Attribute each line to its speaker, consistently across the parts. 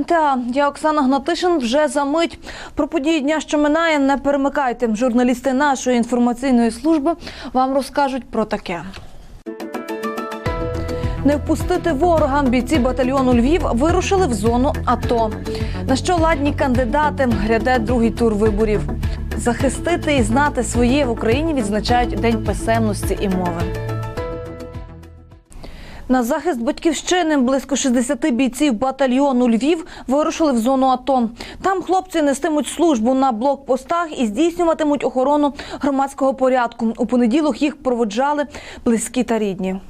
Speaker 1: НТА. Я Оксана Гнатишин вже за мить. Про події дня, що минає, не перемикайте. Журналісти нашої інформаційної служби вам розкажуть про таке. Не впустити ворога бійці батальйону Львів вирушили в зону АТО. На що ладні кандидати гряде другий тур виборів. Захистити і знати своє в Україні відзначають День писемності і мови. На захист батьківщини близько 60 бійців батальйону Львів вирушили в зону АТО. Там хлопці нестимуть службу на блокпостах і здійснюватимуть охорону громадського порядку. У понеділок їх проводжали близькі та рідні.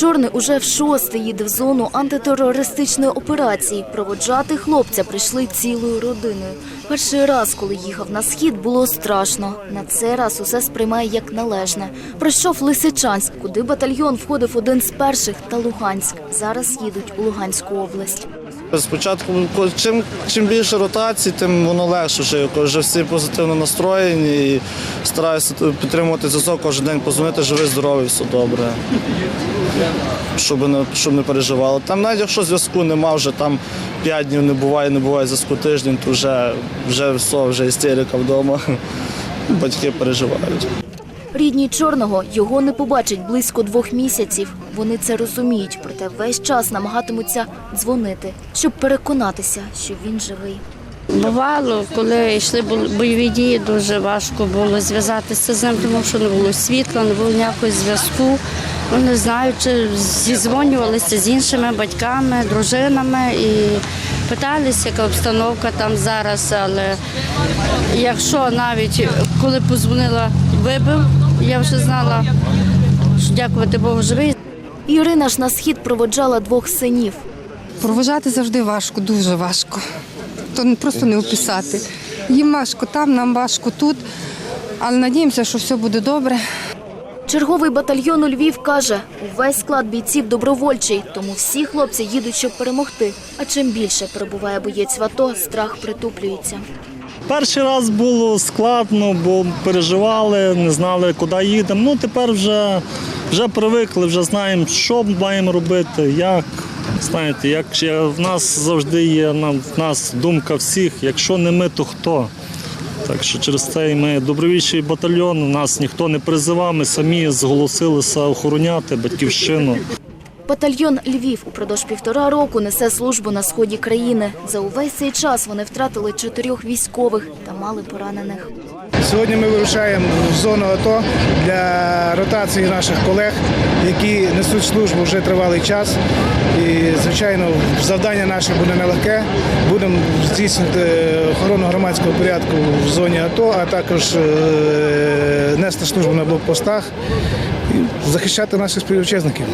Speaker 2: Чорний уже в шосте їде в зону антитерористичної операції. Проводжати хлопця прийшли цілою родиною. Перший раз, коли їхав на схід, було страшно. На цей раз усе сприймає як належне. Пройшов Лисичанськ, куди батальйон входив один з перших, та Луганськ. Зараз їдуть у Луганську область.
Speaker 3: Спочатку, чим, чим більше ротацій, тим воно легше. Вже, вже всі позитивно настроєні і стараюся підтримувати зв'язок кожен день, позвонити живий, здоровий, все добре. Щоб не, щоб не переживали. Там навіть якщо зв'язку нема, вже там 5 днів не буває, не буває зв'язку тиждень, то вже, вже все, вже істерика вдома. Батьки переживають.
Speaker 2: Рідні чорного його не побачать близько двох місяців. Вони це розуміють, проте весь час намагатимуться дзвонити, щоб переконатися, що він живий.
Speaker 4: Бувало, коли йшли бойові дії, дуже важко було зв'язатися з ним, тому що не було світла, не було ніякого зв'язку. Ну, не знаю, чи зізвонювалися з іншими батьками, дружинами і питалися, яка обстановка там зараз. Але якщо навіть коли позвонила, вибив, я вже знала, що дякувати Богу живий.
Speaker 2: Ірина ж на схід проводжала двох синів.
Speaker 5: Провожати завжди важко, дуже важко. То просто не описати. Їм важко там, нам важко тут, але надіємося, що все буде добре.
Speaker 2: Черговий батальйон у Львів каже, увесь склад бійців добровольчий, тому всі хлопці їдуть, щоб перемогти. А чим більше перебуває боєць в АТО, страх притуплюється.
Speaker 6: Перший раз було складно, бо переживали, не знали, куди їдемо. Ну тепер вже, вже привикли, вже знаємо, що маємо робити, як. Знаєте, як в нас завжди є в нас думка всіх, якщо не ми, то хто? Так що через це ми добровільчий батальйон, нас ніхто не призивав, ми самі зголосилися охороняти батьківщину.
Speaker 2: Батальйон Львів упродовж півтора року несе службу на сході країни. За увесь цей час вони втратили чотирьох військових та мали поранених.
Speaker 7: Сьогодні ми вирушаємо в зону АТО для ротації наших колег, які несуть службу вже тривалий час. І, звичайно, завдання наше буде нелегке. Будемо здійснювати охорону громадського порядку в зоні АТО, а також е, нести службу на блокпостах і захищати наших співвітчизників.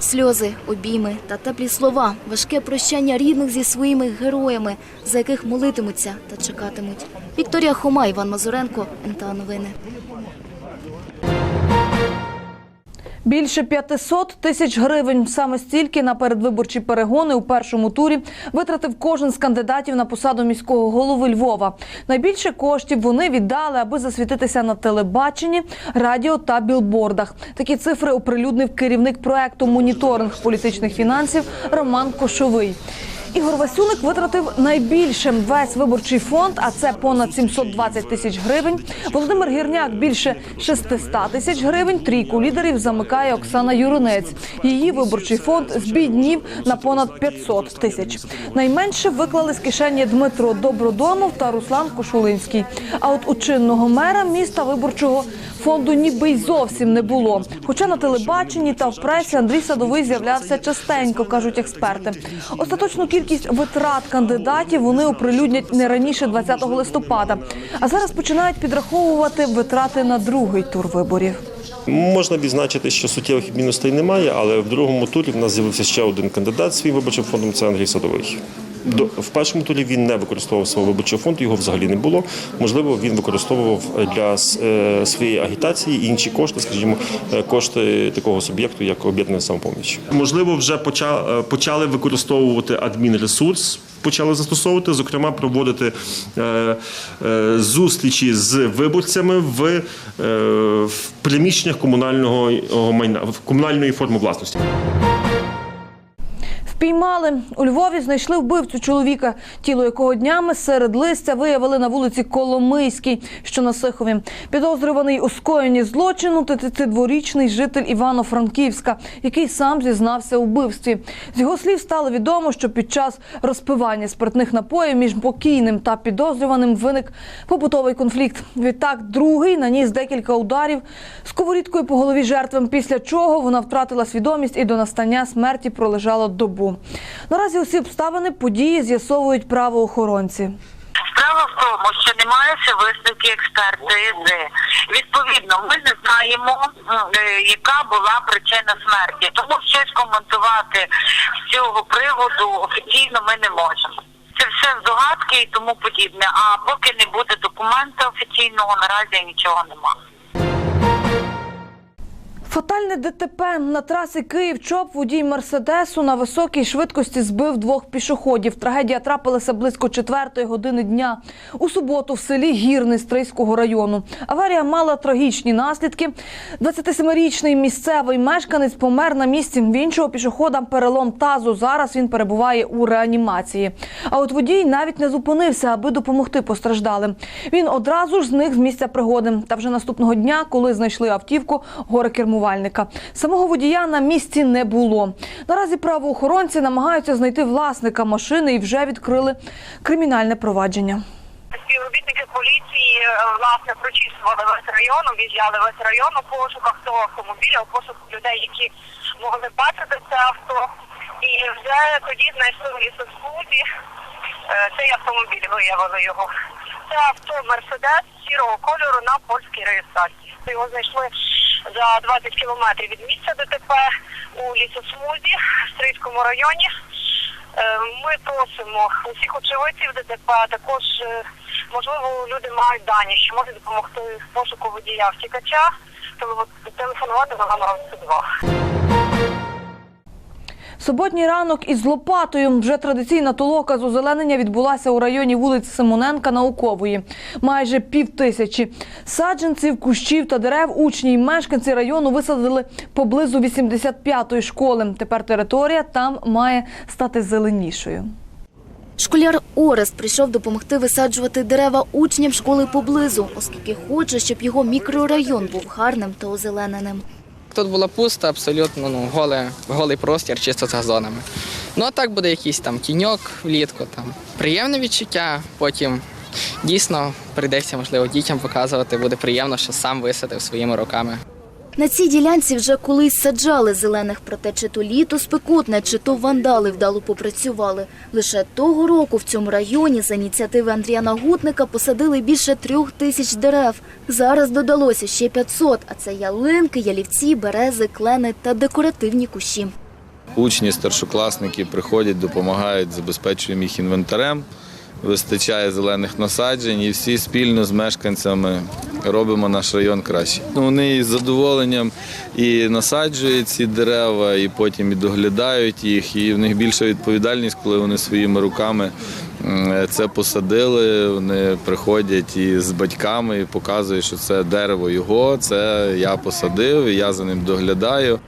Speaker 2: Сльози, обійми та теплі слова, важке прощання рідних зі своїми героями, за яких молитимуться та чекатимуть. Вікторія Хома, Іван Мазуренко, НТА Новини.
Speaker 1: Більше 500 тисяч гривень саме стільки на передвиборчі перегони у першому турі витратив кожен з кандидатів на посаду міського голови Львова. Найбільше коштів вони віддали, аби засвітитися на телебаченні, радіо та білбордах. Такі цифри оприлюднив керівник проекту Моніторинг політичних фінансів Роман Кошовий. Ігор Васюник витратив найбільше весь виборчий фонд, а це понад 720 тисяч гривень. Володимир Гірняк більше 600 тисяч гривень. Трійку лідерів замикає Оксана Юринець. Її виборчий фонд збіднів на понад 500 тисяч. Найменше виклали з кишені Дмитро Добродомов та Руслан Кошулинський. А от у чинного мера міста виборчого фонду ніби й зовсім не було. Хоча на телебаченні та в пресі Андрій Садовий з'являвся частенько, кажуть експерти. Остаточну кількість витрат кандидатів вони оприлюднять не раніше 20 листопада. А зараз починають підраховувати витрати на другий тур виборів.
Speaker 8: Можна відзначити, що суттєвих відмінностей немає, але в другому турі в нас з'явився ще один кандидат своїм виборчим фондом це Андрій Садовий. В першому турі він не використовував свого виборчого фонду, його взагалі не було. Можливо, він використовував для е, своєї агітації інші кошти, скажімо, е, кошти такого суб'єкту, як об'єднання самопоміч. Можливо, вже е, почали використовувати адмінресурс. Почали застосовувати, зокрема, проводити зустрічі з виборцями в, в приміщеннях комунального майна в комунальної форми власності.
Speaker 1: Впіймали у Львові. Знайшли вбивцю чоловіка, тіло якого днями серед листя виявили на вулиці Коломийській, що на Сихові. Підозрюваний у скоєнні злочину 32-річний житель Івано-Франківська, який сам зізнався у вбивстві. З його слів стало відомо, що під час розпивання спиртних напоїв між покійним та підозрюваним виник побутовий конфлікт. Відтак другий наніс декілька ударів сковорідкою по голові жертвам, після чого вона втратила свідомість і до настання смерті пролежала добу. Наразі усі обставини події з'ясовують правоохоронці.
Speaker 9: Справа в тому, що немає ще висновки експертизи. Відповідно, ми не знаємо, е, яка була причина смерті. Тому щось коментувати з цього приводу офіційно ми не можемо. Це все здогадки і тому подібне. А поки не буде документа офіційного, наразі нічого немає.
Speaker 1: Фатальне ДТП на трасі Київ-Чоп водій Мерседесу на високій швидкості збив двох пішоходів. Трагедія трапилася близько четвертої години дня у суботу в селі Гірний Стрийського району. Аварія мала трагічні наслідки. 27-річний місцевий мешканець помер на місці. В іншого пішохода перелом тазу. Зараз він перебуває у реанімації. А от водій навіть не зупинився, аби допомогти постраждалим. Він одразу ж зник з місця пригоди. Та вже наступного дня, коли знайшли автівку, горе кермувальника. Самого водія на місці не було. Наразі правоохоронці намагаються знайти власника машини і вже відкрили кримінальне провадження.
Speaker 9: Співробітники поліції е, власне прочісували весь район, об'їжджали весь район у пошуках того автомобіля, у пошуках людей, які могли бачити це авто. І вже тоді знайшли в лісосмузі е, цей автомобіль, виявили його. Це авто Мерседес сірого кольору на польській реєстрації. Його знайшли за 20 кілометрів від місця ДТП у лісосмузі в Стрийському районі. Е, Ми просимо усіх очевидців ДТП, також е, можливо люди мають дані, що можуть допомогти пошуку водія втікача, теле- телефонувати на номер 102.
Speaker 1: Суботній ранок із лопатою. Вже традиційна толока з озеленення відбулася у районі вулиць Симоненка Наукової. Майже пів тисячі саджанців, кущів та дерев учні й мешканці району висадили поблизу 85-ї школи. Тепер територія там має стати зеленішою.
Speaker 2: Школяр Орест прийшов допомогти висаджувати дерева учням школи поблизу, оскільки хоче, щоб його мікрорайон був гарним та озелененим.
Speaker 10: Тут було пусто, абсолютно ну, голий, голий простір, чисто з газонами. Ну а так буде якийсь там тіньок влітку, там приємне відчуття. Потім дійсно прийдеться, можливо, дітям показувати. Буде приємно, що сам висадив своїми руками.
Speaker 2: На цій ділянці вже колись саджали зелених, проте чи то літо спекотне, чи то вандали вдало попрацювали. Лише того року в цьому районі за ініціативи Андріана Гутника посадили більше трьох тисяч дерев. Зараз додалося ще 500, а це ялинки, ялівці, берези, клени та декоративні кущі.
Speaker 11: Учні, старшокласники приходять, допомагають, забезпечуємо їх інвентарем, вистачає зелених насаджень і всі спільно з мешканцями робимо наш район краще. Ну, Вони із задоволенням і насаджують ці дерева, і потім і доглядають їх. І в них більша відповідальність, коли вони своїми руками це посадили. Вони приходять і з батьками і показують, що це дерево його, це я посадив, і я за ним доглядаю.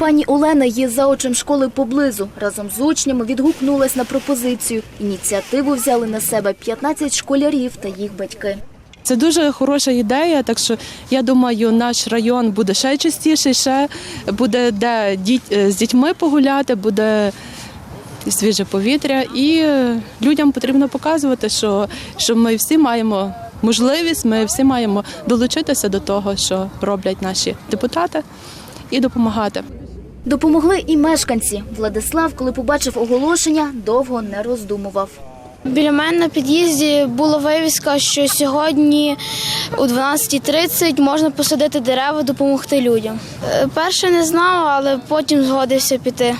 Speaker 2: Пані Олена є заочем школи поблизу. Разом з учнями відгукнулась на пропозицію. Ініціативу взяли на себе 15 школярів та їх батьки.
Speaker 12: Це дуже хороша ідея, так що я думаю, наш район буде ще частіше, ще буде де з дітьми погуляти, буде свіже повітря, і е, людям потрібно показувати, що, що ми всі маємо можливість, ми всі маємо долучитися до того, що роблять наші депутати, і допомагати.
Speaker 2: Допомогли і мешканці. Владислав, коли побачив оголошення, довго не роздумував.
Speaker 13: Біля мене на під'їзді була вивіска, що сьогодні о 12.30 можна посадити дерева, допомогти людям. Е, Перше не знав, але потім згодився піти.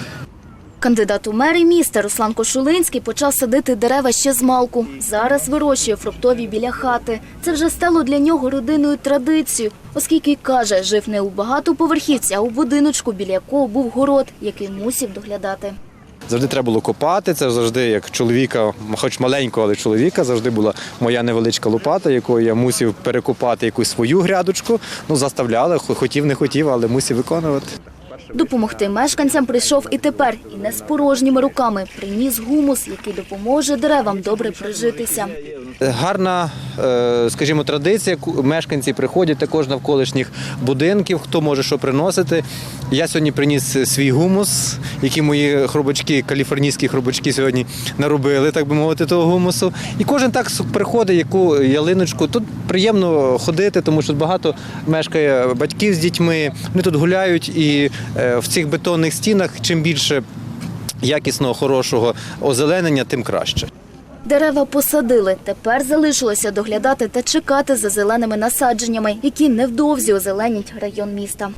Speaker 2: Кандидат у мери міста Руслан Кошулинський почав садити дерева ще з малку. Зараз вирощує фруктові біля хати. Це вже стало для нього родинною традицією, оскільки каже, жив не у багатоповерхівці, а у будиночку, біля якого був город, який мусів доглядати.
Speaker 14: Завжди треба було копати. Це завжди як чоловіка, хоч маленького, але чоловіка, завжди була моя невеличка лопата, якою я мусив перекопати якусь свою грядочку. Ну, заставляли, хотів, не хотів, але мусив виконувати.
Speaker 2: Допомогти мешканцям прийшов і тепер, і не з порожніми руками. Приніс гумус, який допоможе деревам добре прижитися.
Speaker 14: Гарна, е, скажімо, традиція. Мешканці приходять також навколишніх будинків, хто може що приносити. Я сьогодні приніс свій гумус, який мої хробачки, каліфорнійські хробачки сьогодні наробили, так би мовити, того гумусу. І кожен так приходить, яку ялиночку. Тут приємно ходити, тому що багато мешкає батьків з дітьми. Вони тут гуляють, і е, в цих бетонних стінах чим більше якісного, хорошого озеленення, тим краще.
Speaker 2: Дерева посадили. Тепер залишилося доглядати та чекати за зеленими насадженнями, які невдовзі озеленять район міста.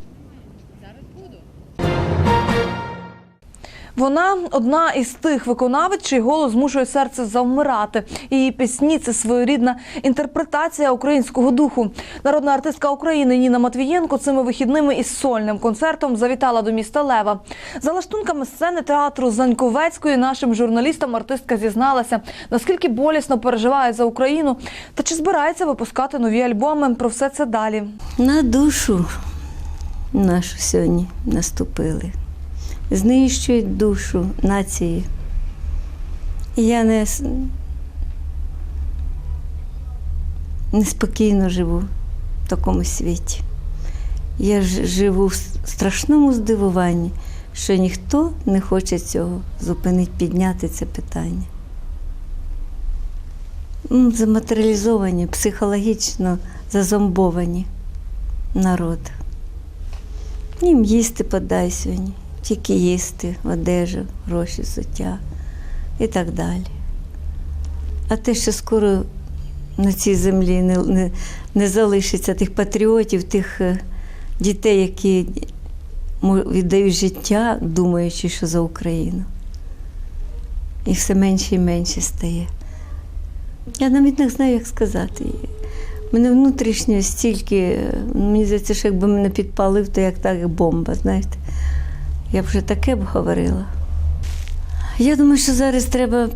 Speaker 1: Вона одна із тих виконавиць, чий голос змушує серце завмирати. Її пісні це своєрідна інтерпретація українського духу. Народна артистка України Ніна Матвієнко цими вихідними із сольним концертом завітала до міста Лева. За лаштунками сцени театру Заньковецької нашим журналістам артистка зізналася, наскільки болісно переживає за Україну та чи збирається випускати нові альбоми. Про все це далі.
Speaker 15: На душу нашу сьогодні наступили. Знищують душу нації. І я не, неспокійно живу в такому світі. Я живу в страшному здивуванні, що ніхто не хоче цього зупинити, підняти це питання. Заматеріалізовані, психологічно зазомбовані народ. Їм їсти подай сьогодні, тільки їсти, одежу, гроші, суття і так далі. А те, що скоро на цій землі не, не, не залишиться тих патріотів, тих е, дітей, які віддають життя, думаючи, що за Україну. Їх все менше і менше стає. Я навіть не знаю, як сказати. Мене внутрішньо стільки, е, мені здається, що якби мене підпалив, то як так, бомба, знаєте. Я б вже таке б говорила. Я думаю, що зараз треба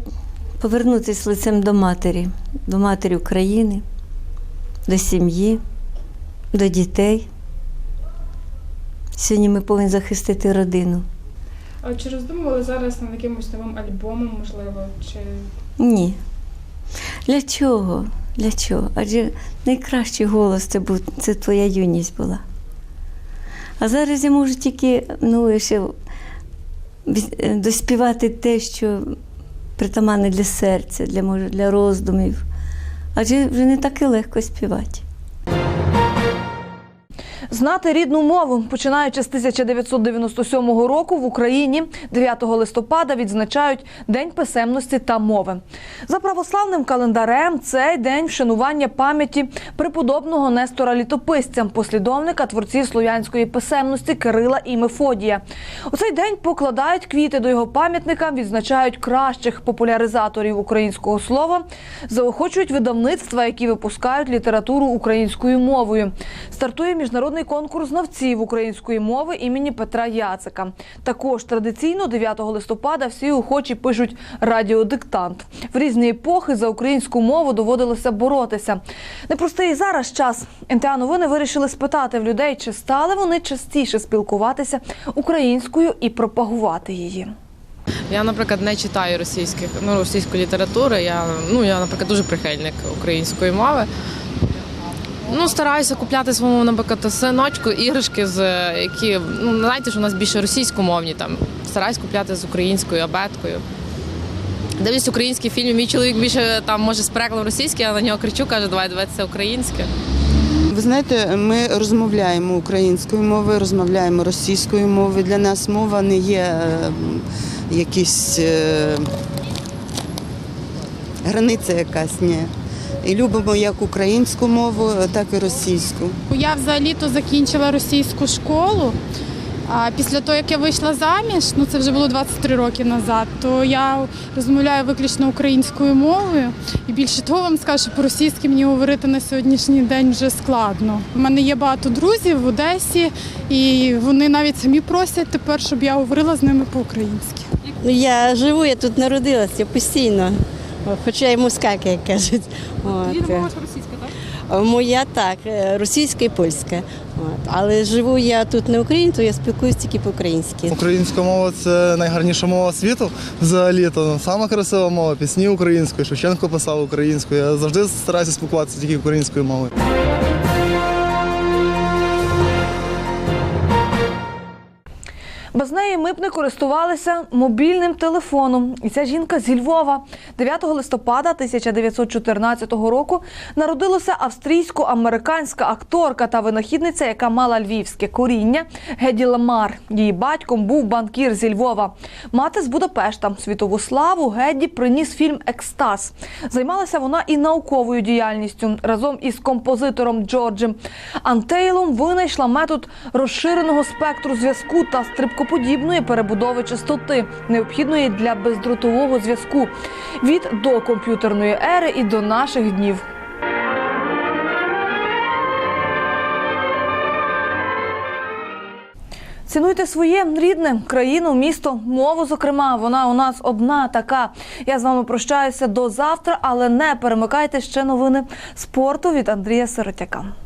Speaker 15: повернутися лицем до матері, до матері України, до сім'ї, до дітей. Сьогодні ми повинні захистити родину.
Speaker 16: А чи роздумували зараз над якимось новим альбомом, можливо? Чи
Speaker 15: Ні. Для чого? Для чого? Адже найкращий голос це був це твоя юність була. А зараз я можу тільки ну, ще е, доспівати те, що притаманне для серця, для, може, для роздумів. Адже вже не так і легко співати.
Speaker 1: Знати рідну мову, починаючи з 1997 року в Україні 9 листопада відзначають День писемності та мови. За православним календарем цей день вшанування пам'яті преподобного Нестора Літописця, послідовника творців слов'янської писемності Кирила і Мефодія. У цей день покладають квіти до його пам'ятника, відзначають кращих популяризаторів українського слова, заохочують видавництва, які випускають літературу українською мовою. Стартує міжнародний конкурс знавців української мови імені Петра Яцика. Також традиційно 9 листопада всі охочі пишуть радіодиктант. В різні епохи за українську мову доводилося боротися. Непростий зараз час. НТА новини вирішили спитати в людей, чи стали вони частіше спілкуватися українською і пропагувати її.
Speaker 17: Я, наприклад, не читаю російських, ну, російської літератури. Я, ну, я, наприклад, дуже прихильник української мови. Ну, стараюся купляти своєму, наприклад, синочку іграшки, з які, ну, знаєте, що у нас більше російськомовні там. Стараюсь купляти з українською абеткою. Дивлюсь українські фільми. Мій чоловік більше там може з перекладом російський, а на нього кричу, каже, давай дивитися українське.
Speaker 18: Ви знаєте, ми розмовляємо українською мовою, розмовляємо російською мовою. Для нас мова не є е, якісь е, границя якась, ні. І любимо як українську мову, так і російську.
Speaker 16: я взагалі-то закінчила російську школу. А після того, як я вийшла заміж, ну це вже було 23 роки назад, то я розмовляю виключно українською мовою. І більше того вам скажу, що по-російськи мені говорити на сьогоднішній день вже складно. У мене є багато друзів в Одесі, і вони навіть самі просять тепер, щоб я говорила з ними по-українськи.
Speaker 19: Ну, я живу, я тут народилася постійно, хоча й москалька, як кажуть. От.
Speaker 16: російська, так?
Speaker 19: Моя так, е, російська і польська. От. Але живу я тут не то я спілкуюся тільки по-українськи.
Speaker 20: Українська мова це найгарніша мова світу взагалі. То сама красива мова, пісні українською. Шевченко писав українською. Я завжди стараюся спілкуватися тільки українською мовою.
Speaker 1: Неї ми б не користувалися мобільним телефоном. І ця жінка зі Львова 9 листопада 1914 року народилася австрійсько-американська акторка та винахідниця, яка мала львівське коріння Геді Ламар. Її батьком був банкір зі Львова. Мати з Будапешта. Світову славу Гедді приніс фільм Екстаз. Займалася вона і науковою діяльністю разом із композитором Джорджем Антейлом винайшла метод розширеного спектру зв'язку та стрибкоподібної перебудови частоти, необхідної для бездротового зв'язку від до комп'ютерної ери і до наших днів. Цінуйте своє рідне країну, місто, мову. Зокрема, вона у нас одна така. Я з вами прощаюся до завтра, але не перемикайте ще новини спорту від Андрія Сиротяка.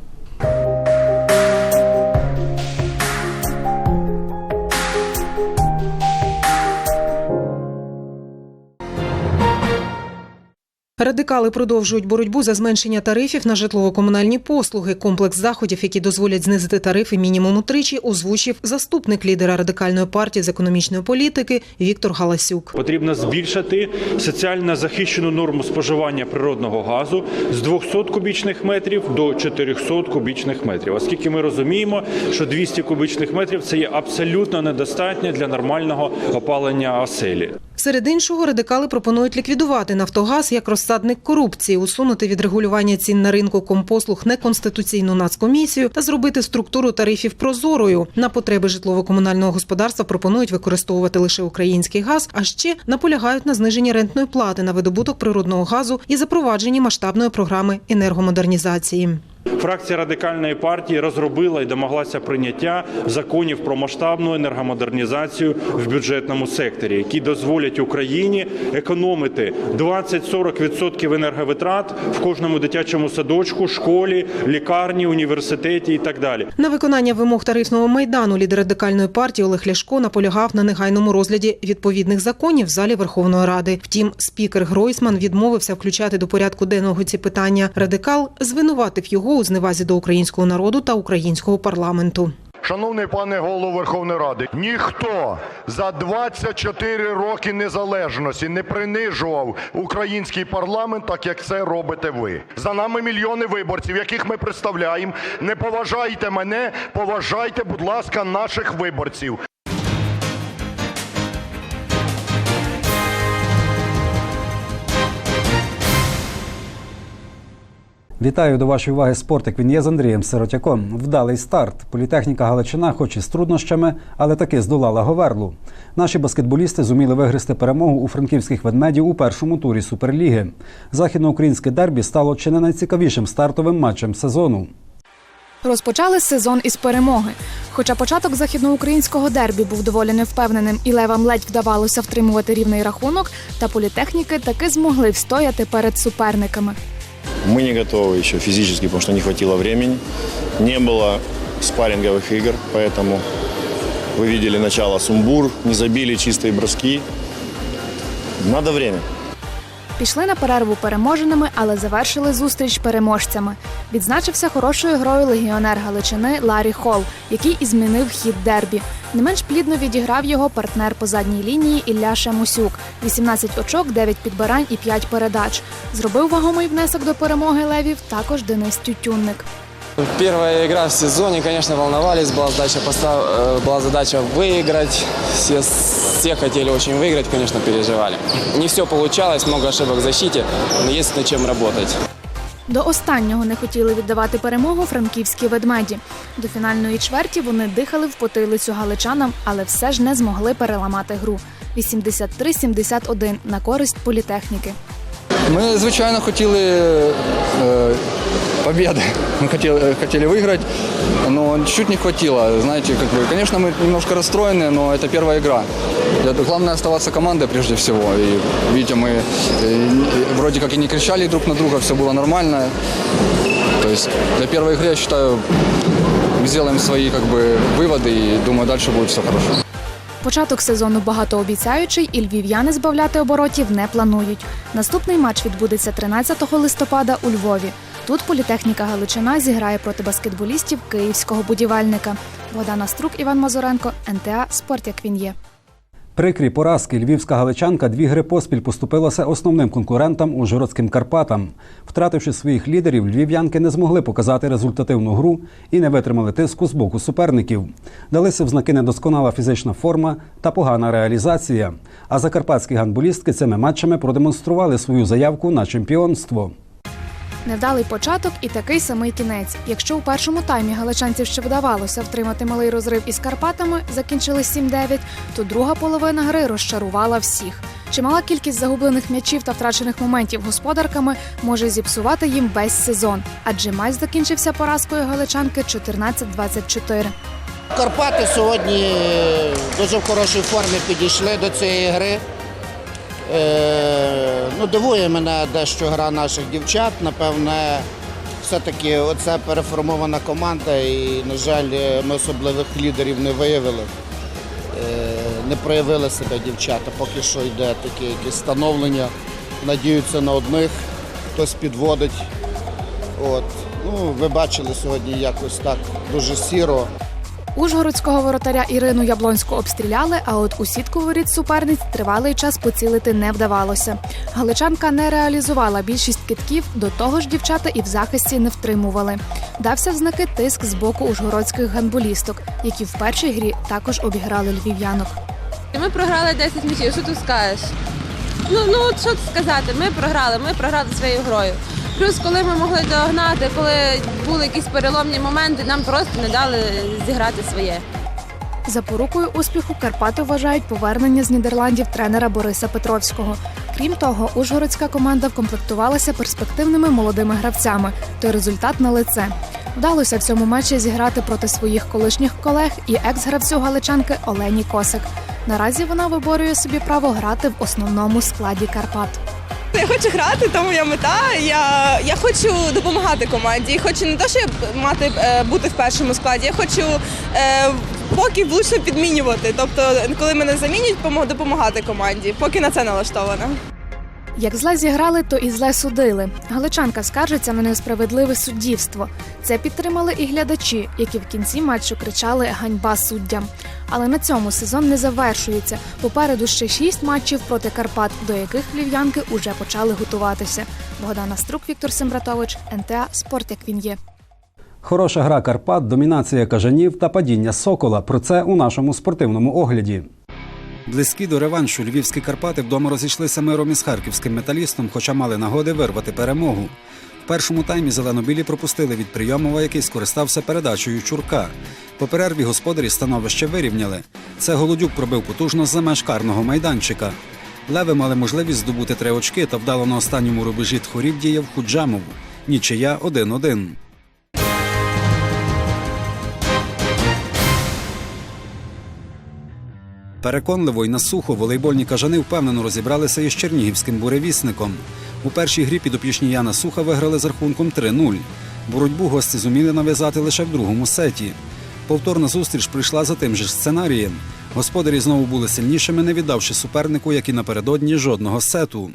Speaker 21: Радикали продовжують боротьбу за зменшення тарифів на житлово-комунальні послуги. Комплекс заходів, які дозволять знизити тарифи мінімум утричі, озвучив заступник лідера радикальної партії з економічної політики Віктор Галасюк.
Speaker 22: Потрібно збільшити соціально захищену норму споживання природного газу з 200 кубічних метрів до 400 кубічних метрів. Оскільки ми розуміємо, що 200 кубічних метрів це є абсолютно недостатньо для нормального опалення оселі.
Speaker 21: Серед іншого, радикали пропонують ліквідувати Нафтогаз як розсадник корупції, усунути від регулювання цін на ринку компослуг неконституційну нацкомісію та зробити структуру тарифів прозорою. На потреби житлово-комунального господарства пропонують використовувати лише український газ, а ще наполягають на зниженні рентної плати на видобуток природного газу і запровадженні масштабної програми енергомодернізації.
Speaker 22: Фракція радикальної партії розробила і домоглася прийняття законів про масштабну енергомодернізацію в бюджетному секторі, які дозволять Україні економити 20-40% енерговитрат в кожному дитячому садочку, школі, лікарні, університеті і так далі.
Speaker 21: На виконання вимог тарифного майдану лідер радикальної партії Олег Ляшко наполягав на негайному розгляді відповідних законів в залі Верховної Ради. Втім, спікер Гройсман відмовився включати до порядку денного ці питання. Радикал звинуватив його у зневазі до українського народу та українського парламенту.
Speaker 23: Шановний пане голово Верховної Ради, ніхто за 24 роки незалежності не принижував український парламент, так як це робите ви. За нами мільйони виборців, яких ми представляємо. Не поважайте мене, поважайте, будь ласка, наших виборців.
Speaker 24: Вітаю до вашої уваги спортик. Він є з Андрієм Сиротяком. Вдалий старт. Політехніка Галичина, хоч і з труднощами, але таки здолала Говерлу. Наші баскетболісти зуміли виграти перемогу у франківських ведмедів у першому турі Суперліги. Західноукраїнське дербі стало чи не найцікавішим стартовим матчем сезону.
Speaker 25: Розпочали сезон із перемоги. Хоча початок західноукраїнського дербі був доволі невпевненим і левам ледь вдавалося втримувати рівний рахунок, та політехніки таки змогли встояти перед суперниками.
Speaker 26: Мы не готовы еще физически, потому что не хватило времени. Не было спарринговых игр, поэтому вы видели начало сумбур, не забили чистые броски. Надо время.
Speaker 25: Пішли на перерву переможеними, але завершили зустріч переможцями. Відзначився хорошою грою легіонер Галичини Ларі Холл, який і змінив хід дербі. Не менш плідно відіграв його партнер по задній лінії Ілля Шемусюк. 18 очок, 9 підбирань і 5 передач. Зробив вагомий внесок до перемоги левів також Денис Тютюнник.
Speaker 27: Первая игра в сезоне, конечно, волновались, была задача, постав... э, была задача выиграть. Все, все хотели очень выиграть, конечно, переживали. Не все получалось, много ошибок в защите, но есть над чем работать.
Speaker 25: До останнього не хотіли віддавати перемогу франківські ведмеді. До фінальної чверті вони дихали в потилицю галичанам, але все ж не змогли переламати гру. 83-71 на користь політехніки.
Speaker 28: Ми, звичайно, хотіли е, победы. Мы хотели, э, хотели выиграть, но чуть не хватило. Знаете, как бы, конечно, мы немножко расстроены, но это первая игра. Это Главное оставаться командой прежде всего. И видите, мы э, вроде как и не кричали друг на друга, все было нормально. То есть для первой игры, я считаю, сделаем свои как бы выводы и думаю, дальше будет все хорошо.
Speaker 25: Початок сезону багатообіцяючий, і львів'яни збавляти оборотів не планують. Наступний матч відбудеться 13 листопада у Львові. Тут політехніка Галичина зіграє проти баскетболістів київського будівельника. Богдана Струк, Іван Мазуренко, НТА Спорт як він є.
Speaker 24: Прикрі поразки львівська галичанка дві гри поспіль поступилася основним конкурентам Ужгородським Карпатам. Втративши своїх лідерів, львів'янки не змогли показати результативну гру і не витримали тиску з боку суперників. Далися в знаки недосконала фізична форма та погана реалізація. А закарпатські гандболістки цими матчами продемонстрували свою заявку на чемпіонство.
Speaker 25: Невдалий початок і такий самий кінець. Якщо у першому таймі галичанців ще вдавалося втримати малий розрив із Карпатами, закінчили 7-9, то друга половина гри розчарувала всіх. Чимала кількість загублених м'ячів та втрачених моментів господарками може зіпсувати їм весь сезон, адже матч закінчився поразкою галичанки 14-24.
Speaker 29: Карпати сьогодні дуже в хорошій формі підійшли до цієї гри. Е, ну, дивує мене дещо гра наших дівчат. Напевне, все-таки оце переформована команда, і, на жаль, ми особливих лідерів не виявили. Е, не проявили себе дівчата. Поки що йде таке якесь становлення. Надіються на одних, хтось підводить. От. Ну, ви бачили сьогодні якось так дуже сіро.
Speaker 25: Ужгородського воротаря Ірину Яблонську обстріляли, а от у сітку воріт суперниць тривалий час поцілити не вдавалося. Галичанка не реалізувала більшість китків, до того ж дівчата і в захисті не втримували. Дався в знаки тиск з боку ужгородських гандболісток, які в першій грі також обіграли львів'янок.
Speaker 30: Ми програли 10 м'ячів, що тут скажеш? Ну, ну що сказати? Ми програли, ми програли своєю грою. Плюс, коли ми могли догнати, коли були якісь переломні моменти, нам просто не дали зіграти своє.
Speaker 25: Запорукою успіху Карпати вважають повернення з Нідерландів тренера Бориса Петровського. Крім того, ужгородська команда вкомплектувалася перспективними молодими гравцями, то результат на лице. Вдалося в цьому матчі зіграти проти своїх колишніх колег і екс-гравцю галичанки Олені Косик. Наразі вона виборює собі право грати в основному складі Карпат.
Speaker 31: Я хочу грати, то моя мета. Я, я хочу допомагати команді. Я хочу не те, щоб мати е, бути в першому складі. Я хочу е, поки влучно підмінювати. Тобто, коли мене замінюють, допомагати команді. Поки на це налаштована.
Speaker 25: Як зле зіграли, то і зле судили. Галичанка скаржиться на несправедливе суддівство. Це підтримали і глядачі, які в кінці матчу кричали Ганьба суддям. Але на цьому сезон не завершується. Попереду ще шість матчів проти Карпат, до яких львів'янки уже почали готуватися. Богдана Струк, Віктор Сембратович, НТА Спорт як він є.
Speaker 24: Хороша гра Карпат, домінація кажанів та падіння сокола. Про це у нашому спортивному огляді. Близькі до реваншу львівські Карпати вдома розійшлися миром із харківським металістом, хоча мали нагоди вирвати перемогу. В першому таймі зеленобілі пропустили від прийомова, який скористався передачею Чурка. По перерві господарі становище вирівняли. Це Голодюк пробив потужно за меж карного майданчика. Леви мали можливість здобути три очки та вдало на останньому рубежі тхорів діяв Худжамов. Нічия 1-1. Переконливо й на сухо волейбольні кажани впевнено розібралися із чернігівським буревісником. У першій грі підопічні Яна Суха виграли з рахунком 3-0. Боротьбу гості зуміли нав'язати лише в другому сеті. Повторна зустріч прийшла за тим же сценарієм. Господарі знову були сильнішими, не віддавши супернику, як і напередодні жодного сету.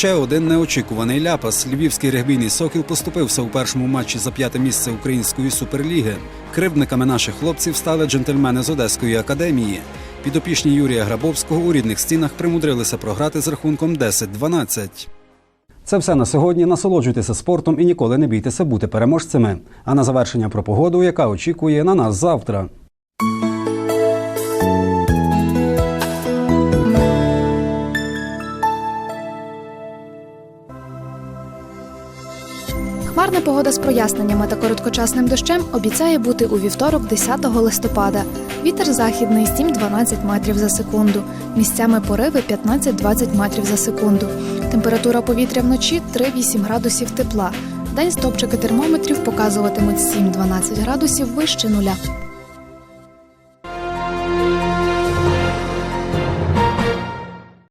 Speaker 24: Ще один неочікуваний ляпас. Львівський регбійний сокіл поступився у першому матчі за п'яте місце української суперліги. Кривдниками наших хлопців стали джентльмени з Одеської академії. Підопічні Юрія Грабовського у рідних стінах примудрилися програти з рахунком 10-12. Це все на сьогодні. Насолоджуйтеся спортом і ніколи не бійтеся бути переможцями. А на завершення про погоду, яка очікує на нас завтра.
Speaker 25: Хмарна погода з проясненнями та короткочасним дощем обіцяє бути у вівторок, 10 листопада. Вітер західний 7-12 метрів за секунду. Місцями пориви 15-20 метрів за секунду. Температура повітря вночі 3-8 градусів тепла. День стопчики термометрів показуватимуть 7-12 градусів вище нуля.